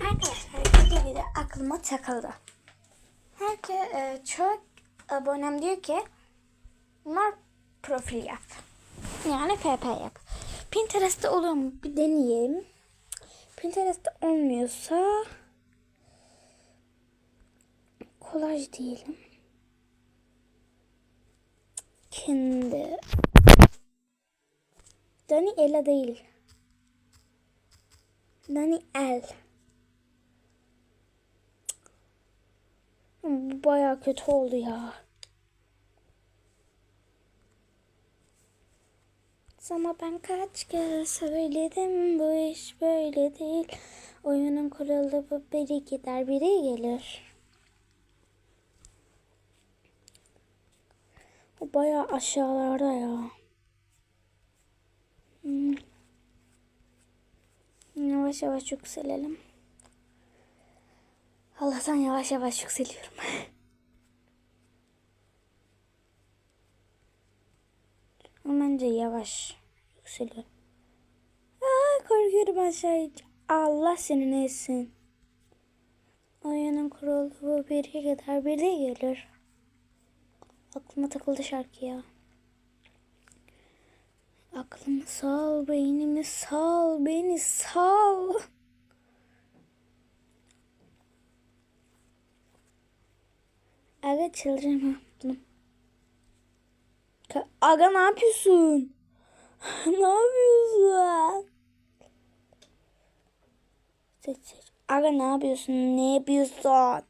Arkadaşlar bir video aklıma takıldı. Herke e, çok abonem diyor ki bunlar profil yap. Yani PP yap. Pinterest'te oluyor mu? Bir deneyelim. Pinterest'te olmuyorsa kolaj diyelim. Kendi Dani Ela değil. Dani El. Baya kötü oldu ya. Sana ben kaç kere söyledim bu iş böyle değil. Oyunun kuralı bu biri gider biri gelir. O baya aşağılarda ya. Hmm. Yavaş yavaş yükselelim. Allah'tan yavaş yavaş yükseliyorum. Ama bence yavaş yükseliyorum. Aa, korkuyorum aşağı. Allah seni neysin. Oyunun kurulu bu biri kadar biri gelir. Aklıma takıldı şarkı ya. Aklımı sal, beynimi sal, beni sal. Aga çıldıracağım ha. Bunu. Aga ne yapıyorsun? ne yapıyorsun? Seç. Aga ne yapıyorsun? Ne yapıyorsun?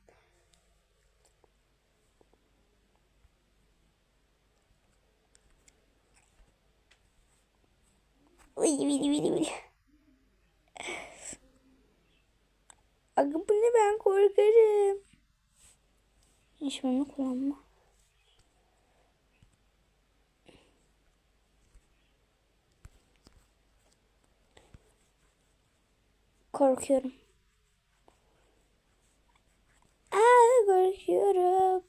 Uy vili vili vili. Aga bu ne ben korkarım. Bunu kullanma. Korkuyorum. Aa, korkuyorum.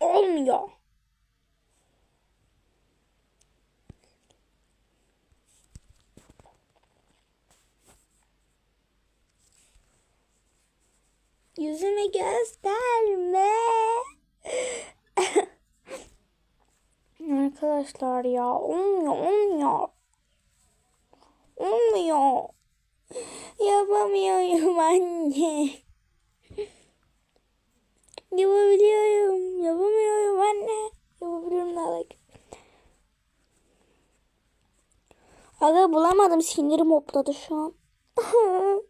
Olmuyor. Yüzümü gösterme. Arkadaşlar ya olmuyor olmuyor. Olmuyor. Yapamıyorum anne. Yapabiliyorum. Yapamıyorum anne. Yapabiliyorum daha like. Aga bulamadım. Sinirim hopladı şu an.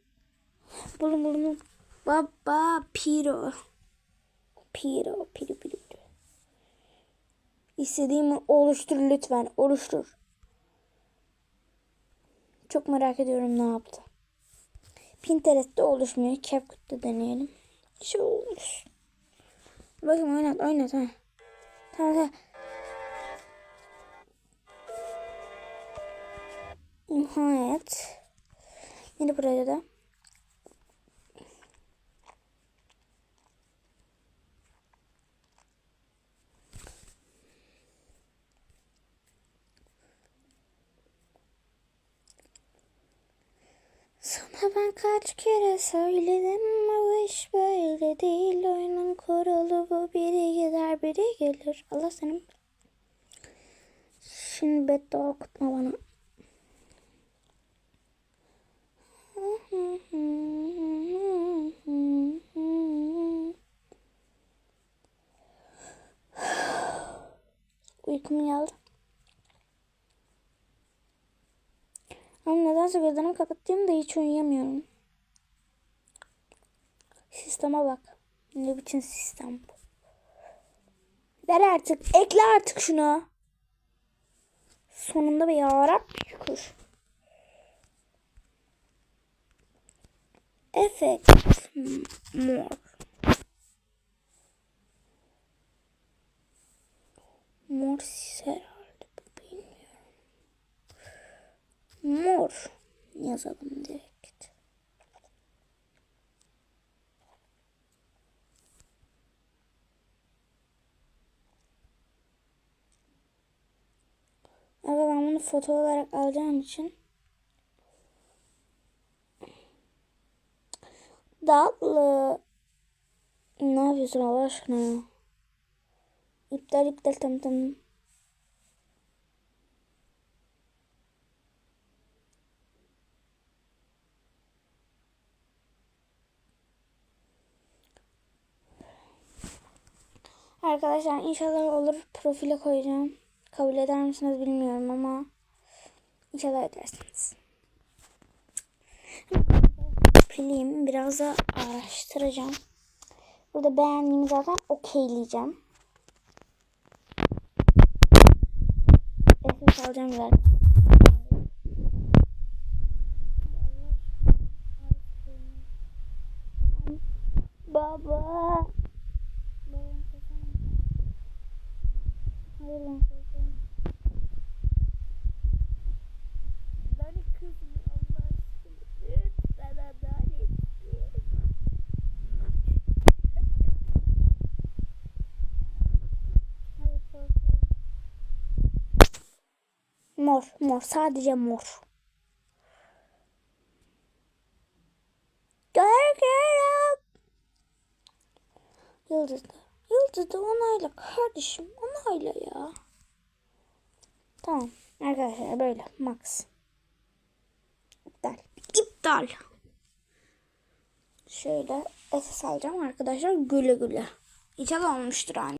Baba Piro. Piro. Piro Piro. İstediğimi oluştur lütfen. Oluştur. Çok merak ediyorum ne yaptı. Pinterest'te oluşmuyor. CapCut'ta deneyelim. Şey olur. Bakın oynat oynat ha. Tamam tamam. Nihayet. Yeni buraya da. Sana ben kaç kere söyledim bu iş böyle değil. Oyunun kuralı bu biri gider biri gelir. Allah senin. Şimdi beddua okutma bana. Uykum geldi. Ama nedense gözlerimi kapattığımda hiç uyuyamıyorum. Sisteme bak. Ne biçim sistem bu? Ver artık. Ekle artık şunu. Sonunda bir yarabbim şükür. Mor. Mor olur. Yazalım direkt. Ama ben bunu foto olarak alacağım için Tatlı Ne yapıyorsun Allah aşkına ya İptal iptal tam tamam Arkadaşlar inşallah olur profile koyacağım. Kabul eder misiniz bilmiyorum ama inşallah edersiniz. Profiliyim. Biraz da araştıracağım. Burada beğendiğimi zaten okeyleyeceğim. Ses alacağım zaten. Baba. Hayır ben kızım Allah aşkına lütfen adalet. Hayır korkuyorum. Mor, mor. Sadece mor. Görüyorum. Yıldızlı. Yıldızlı onayla kardeşim. Onayla ya. Tamam. Arkadaşlar böyle. Max. İptal. İptal. Şöyle SS alacağım arkadaşlar. Güle güle. İnşallah olmuştur hani.